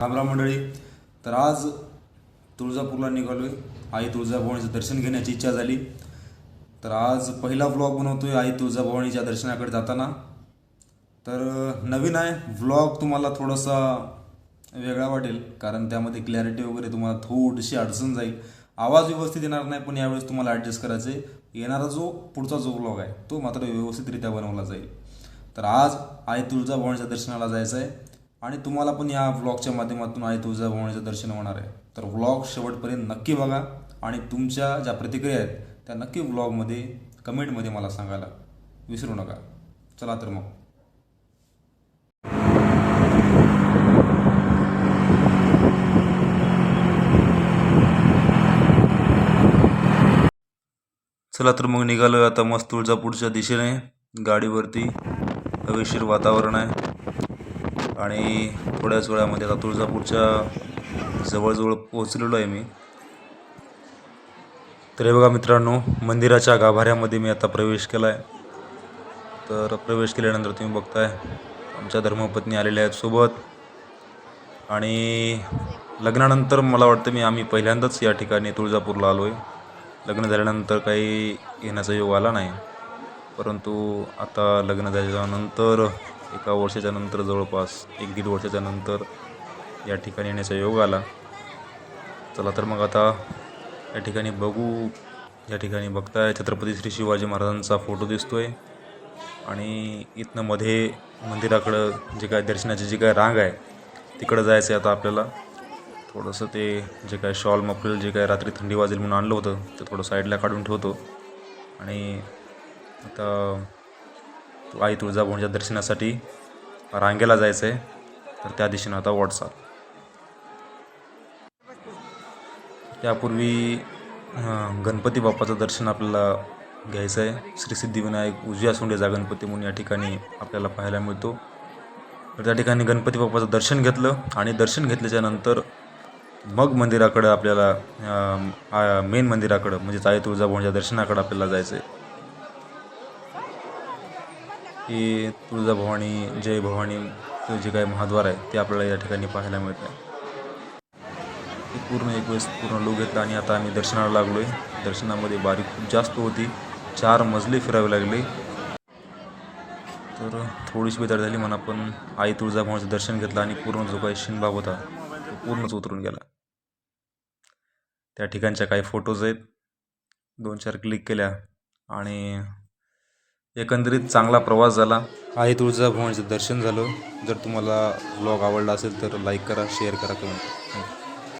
रामराम मंडळी तर आज तुळजापूरला निघालो आहे आई तुळजाभवानीचं दर्शन घेण्याची इच्छा झाली. तर आज पहिला व्लॉग बनवतोय आई तुळजाभवानीच्या दर्शनाकडे जाताना. तर नवीन आहे. व्लॉग तुम्हाला थोडासा वेगळा वाटेल कारण त्यामध्ये क्लॅरिटी वगैरे तुम्हाला थोडीशी अडचण जाईल. आवाज व्यवस्थित येणार नाही पण यावेळेस तुम्हाला ॲडजस्ट करायचं आहे येणारा जो पुढचा जो व्लॉग आहे तो मात्र व्यवस्थितरित्या बनवला जाईल. तर आज आई तुळजाभवानीच्या दर्शनाला जायचं आहे आणि तुम्हाला पण या व्लॉगच्या माध्यमातून आई तुळजाभवानीचं दर्शन होणार आहे. तर व्लॉग शेवटपर्यंत नक्की बघा आणि तुमच्या ज्या प्रतिक्रिया आहेत त्या नक्की व्लॉगमध्ये कमेंटमध्ये मला सांगायला विसरू नका. चला तर मग. चला तर मग निघालो आता मस्त तुळजापूरच्या दिशेने. गाडीवरती हवेशीर वातावरण आहे. आणि थोड्याच वेळामध्ये आता तुळजापूरच्या जवळजवळ पोहोचलेलो आहे मी. तर हे बघा मित्रांनो मंदिराच्या गाभाऱ्यामध्ये मी आता प्रवेश केला आहे तर प्रवेश केल्यानंतर तुम्ही बघताय आमच्या धर्मपत्नी आलेल्या आहेत सोबत. आणि लग्नानंतर मला वाटतं मी आम्ही पहिल्यांदाच या ठिकाणी तुळजापूरला आलो आहे लग्न झाल्यानंतर काही येण्याचा योग आला नाही. परंतु आता लग्न झाल्यानंतर एका वर्षाच्या नंतर जवळपास एक दीड वर्षाच्या नंतर या ठिकाणी येण्याचा योग आला. चला तर मग आता या ठिकाणी बघू. या ठिकाणी बघताय छत्रपती श्री शिवाजी महाराजांचा फोटो दिसतोय. आणि इथनं मध्ये मंदिराकडं जे काय दर्शनाची जी काय रांग आहे तिकडं जायचं आहे आता आपल्याला. थोडंसं ते जे काय शॉल मफलर जे काय रात्री थंडी वाजेल म्हणून आणलं होतं ते थोडं साईडला काढून ठेवतो. आणि आता आई तुळजाभवानीच्या दर्शनासाठी रांगेला जायचं आहे तर त्या दिशेनं आता व्हॉट्सअप त्यापूर्वी गणपती बाप्पाचं दर्शन आपल्याला घ्यायचं आहे श्री सिद्धिविनायक उजव्या सोंडेचा गणपती म्हणून या ठिकाणी आपल्याला पाहायला मिळतो. तर त्या ठिकाणी गणपती बाप्पाचं दर्शन घेतलं आणि दर्शन घेतल्याच्या नंतर मग मंदिराकडं आपल्याला मेन मंदिराकडं म्हणजेच आई तुळजाभवानीच्या दर्शनाकडं आपल्याला जायचं आहे की तुळजाभवानी जय भवानी जे काही महाद्वार आहे ते आपल्याला या ठिकाणी पाहायला मिळत आहे पूर्ण एक वेळेस पूर्ण लोक घेतला आणि आता आम्ही दर्शनाला लागलो आहे दर्शनामध्ये बारी खूप जास्त होती. चार मजले फिरावे लागले. तर थोडीशी बेदार झाली म्हणा पण आई तुळजाभवानीचं दर्शन घेतलं आणि पूर्ण जो काही शिनबाब होता तो पूर्णच उतरून गेला. त्या ठिकाणच्या काही फोटोज आहेत. दोन चार क्लिक केल्या आणि एकंदरीत चांगला प्रवास झाला. आहे तुळजाभवानीचं दर्शन झालं. जर तुम्हाला ब्लॉग आवडला असेल तर लाईक करा शेअर करा कमेंट